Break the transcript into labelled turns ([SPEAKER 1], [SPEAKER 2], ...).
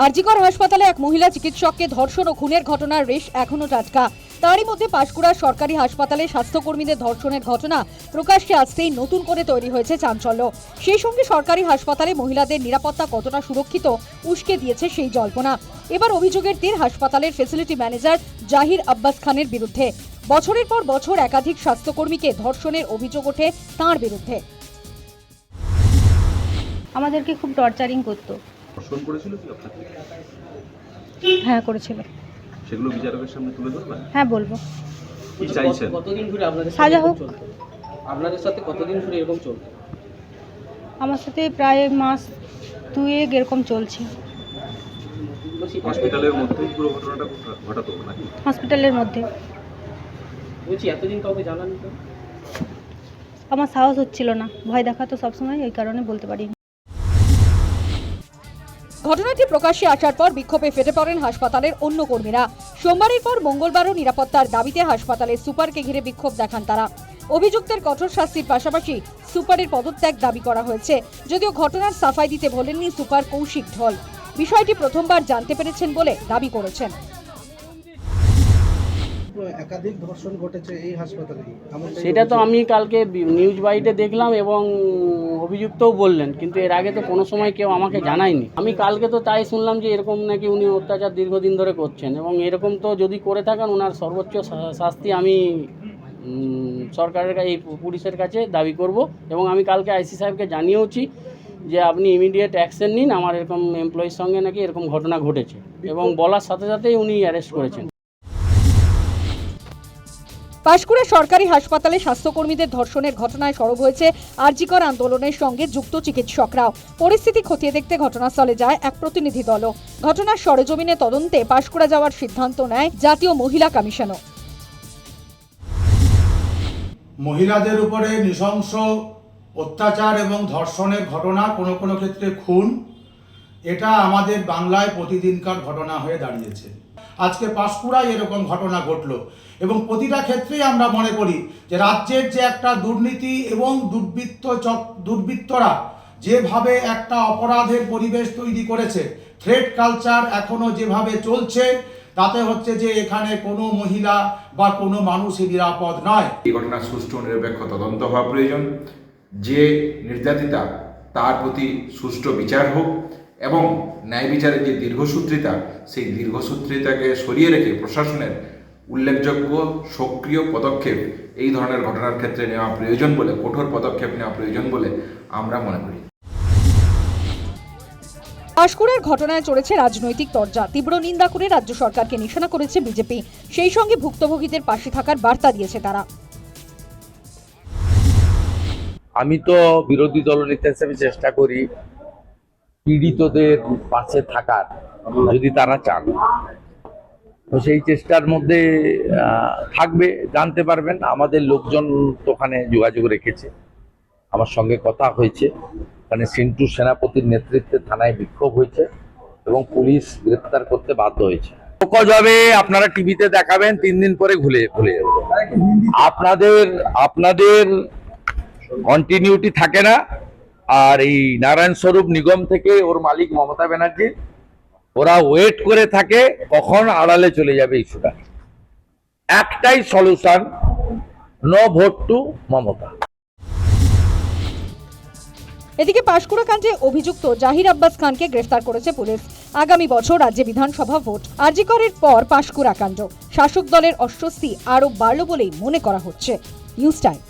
[SPEAKER 1] আরজিকর হাসপাতালে এক মহিলা চিকিৎসককে ধর্ষণ ও খুনের ঘটনার রেশ এখনও টাটকা। তারই মধ্যে পাঁশকুড়ার সরকারি হাসপাতালে স্বাস্থ্যকর্মীদের ধর্ষণের ঘটনা প্রকাশ্যে আসতেই নতুন করে তৈরি হয়েছে চাঞ্চল্য। সেই সঙ্গে সরকারি হাসপাতালে মহিলাদের নিরাপত্তা কতটা সুরক্ষিত উস্কে দিয়েছে সেই জল্পনা। এবার অভিযোগের তীর হাসপাতালের ফেসিলিটি ম্যানেজার জাহির আব্বাস খানের বিরুদ্ধে। বছরের পর বছর একাধিক স্বাস্থ্যকর্মীকে ধর্ষণের অভিযোগ ওঠে তাঁর বিরুদ্ধে।
[SPEAKER 2] আমাদেরকে খুব টর্চারিং করতো।
[SPEAKER 3] ধর্ষণ করেছিল কি আপনাকে?
[SPEAKER 2] হ্যাঁ করেছিল।
[SPEAKER 3] সেগুলো বিচারকের সামনে তুলে ধরবেন?
[SPEAKER 2] হ্যাঁ বলব।
[SPEAKER 3] কি চাইছেন?
[SPEAKER 4] কতদিন ধরে আপনাদের
[SPEAKER 2] সাজা হোক।
[SPEAKER 4] আপনাদের সাথে কতদিন ধরে এরকম চলতো?
[SPEAKER 2] আমার সাথে প্রায় মাস দুয়েক এরকম চলছে।
[SPEAKER 3] হসপিটালের মধ্যেই পুরো ঘটনাটা ঘটা- ঘটাতো নাকি?
[SPEAKER 2] হসপিটালের মধ্যে।
[SPEAKER 4] বলছি এতদিন কাউকে জানানি তো
[SPEAKER 2] আমার সাহস হচ্ছিল না। ভয় দেখাতো সবসময় ওই কারণে বলতে পারিনি।
[SPEAKER 1] ঘটনাটি প্রকাশ্যে আসার পর বিক্ষোভে ফেটে পড়েন হাসপাতালের অন্য কর্মীরা। সোমবারের পর মঙ্গলবারও নিরাপত্তার দাবিতে হাসপাতালে সুপারকে ঘিরে বিক্ষোভ দেখান তারা। অভিযুক্তের কঠোর শাস্তির পাশাপাশি সুপারের পদত্যাগ দাবি করা হয়েছে। যদিও ঘটনার সাফাই দিতে বলেননি সুপার কৌশিক ঢল। বিষয়টি প্রথমবার জানতে পেরেছেন বলে দাবি করেছেন।
[SPEAKER 5] একাধিক ধর্ষণ ঘটেছে এই হাসপাতালে?
[SPEAKER 6] সেটা তো আমি কালকে নিউজ বাইটে দেখলাম এবং অভিযুক্তও বললেন কিন্তু এর আগে তো কোনো সময় কেউ আমাকে জানায়নি। আমি কালকে তো তাই শুনলাম যে এরকম নাকি উনি অত্যাচার দীর্ঘদিন ধরে করছেন এবং এরকম তো যদি করে থাকেন ওনার সর্বোচ্চ শাস্তি আমি সরকারের কাছে এই পুলিশের কাছে দাবি করব এবং আমি কালকে আইসি সাহেবকে জানিয়েওছি যে আপনি ইমিডিয়েট অ্যাকশন নিন আমার এরকম এমপ্লয়ির সঙ্গে নাকি এরকম ঘটনা ঘটেছে। এবং বলার সাথে সাথেই উনি অ্যারেস্ট করেছেন।
[SPEAKER 1] পাঁশকুড়া সরকারি হাসপাতালে স্বাস্থ্যকর্মীদের ধর্ষণের ঘটনায় সরব হয়েছে আরজিকর আন্দোলনের সঙ্গে যুক্ত চিকিৎসকরাও। পরিস্থিতি খতিয়ে দেখতে ঘটনাস্থলে যায় এক প্রতিনিধি দলও। ঘটনার সরেজমিনে তদন্তে পাঁশকুড়া যাওয়ার সিদ্ধান্ত নেয় জাতীয় মহিলা কমিশনও।
[SPEAKER 7] মহিলাদের উপরে নৃশংস অত্যাচার এবং ধর্ষণের ঘটনা কোনো কোনো ক্ষেত্রে খুন, এটা আমাদের বাংলায় প্রতিদিনকার ঘটনা হয়ে দাঁড়িয়েছে। আজকে পাঁশকুড়ায় এরকম ঘটনা ঘটলো। এবং প্রতিটা ক্ষেত্রেই আমরা মনে করি যে রাজ্যের যে একটা দুর্নীতি এবং দুর্বৃত্ত চক, দুর্বৃত্তরা যেভাবে একটা অপরাধের পরিবেশ তৈরি করেছে থ্রেড কালচার এখনও যেভাবে চলছে, তাতে হচ্ছে যে এখানে কোনো মহিলা বা কোনো মানুষই নিরাপদ নয়।
[SPEAKER 8] এই ঘটনার সুষ্ঠু নিরপেক্ষ তদন্ত হওয়া প্রয়োজন। যে নির্যাতিতা, তার প্রতি সুষ্ঠু বিচার হোক এবং ন্যায় বিচারের যে দীর্ঘসূত্রিতা সেই দীর্ঘসূত্রিতাকে সরিয়ে রেখে প্রশাসনের উল্লেখযোগ্য সক্রিয় পদক্ষেপ এই ধরনের ঘটনার ক্ষেত্রে নেওয়া প্রয়োজন বলে কঠোর পদক্ষেপ নেওয়া প্রয়োজন বলে আমরা মনে করি।
[SPEAKER 1] পাঁশকুড়ার ঘটনায় চড়েছে রাজনৈতিক তরজা। তীব্র নিন্দা করে রাজ্য সরকারকে নিশানা করেছে বিজেপি। সেই সঙ্গে ভুক্তভোগীদের পাশে থাকার বার্তা দিয়েছে তারা।
[SPEAKER 9] আমি তো বিরোধী দলনেতা হিসেবে চেষ্টা করি পীড়িতদের পাশে থাকার যদি তারা চান। তো সেই চেষ্টার মধ্যে থাকবে, জানতে পারবেন। আমাদের লোকজন তো ওখানে যোগাযোগ রেখেছে। আমার সঙ্গে কথা হয়েছে। মানে সিন্টু সেনাপতির নেতৃত্বে থানায় বিক্ষোভ হয়েছে এবং পুলিশ গ্রেপ্তার করতে বাধ্য হয়েছে। যাবে আপনারা টিভিতে দেখাবেন, তিন দিন পরে ভুলে ভুলে যাবে আপনাদের আপনাদের কন্টিনিউটি থাকে না। আর এই নারায়ণ স্বরূপ নিগম থেকে ওর মালিক মমতা ব্যানার্জি, ওরা ওয়েট করে থাকে কখন আড়ালে চলে যাবে ইস্যুটা একটাই solution no vote to Mamata.
[SPEAKER 1] এদিকে পাঁশকুড়া কাণ্ডে অভিযুক্ত জাহির আব্বাস খানকে গ্রেফতার করেছে পুলিশ। আগামী বছর রাজ্যে বিধানসভা ভোট। আরজিকরের পর পাঁশকুড়া কাণ্ড। শাসক দলের অস্বস্তি আরও বাড়ল বলেই মনে করা হচ্ছে। News time.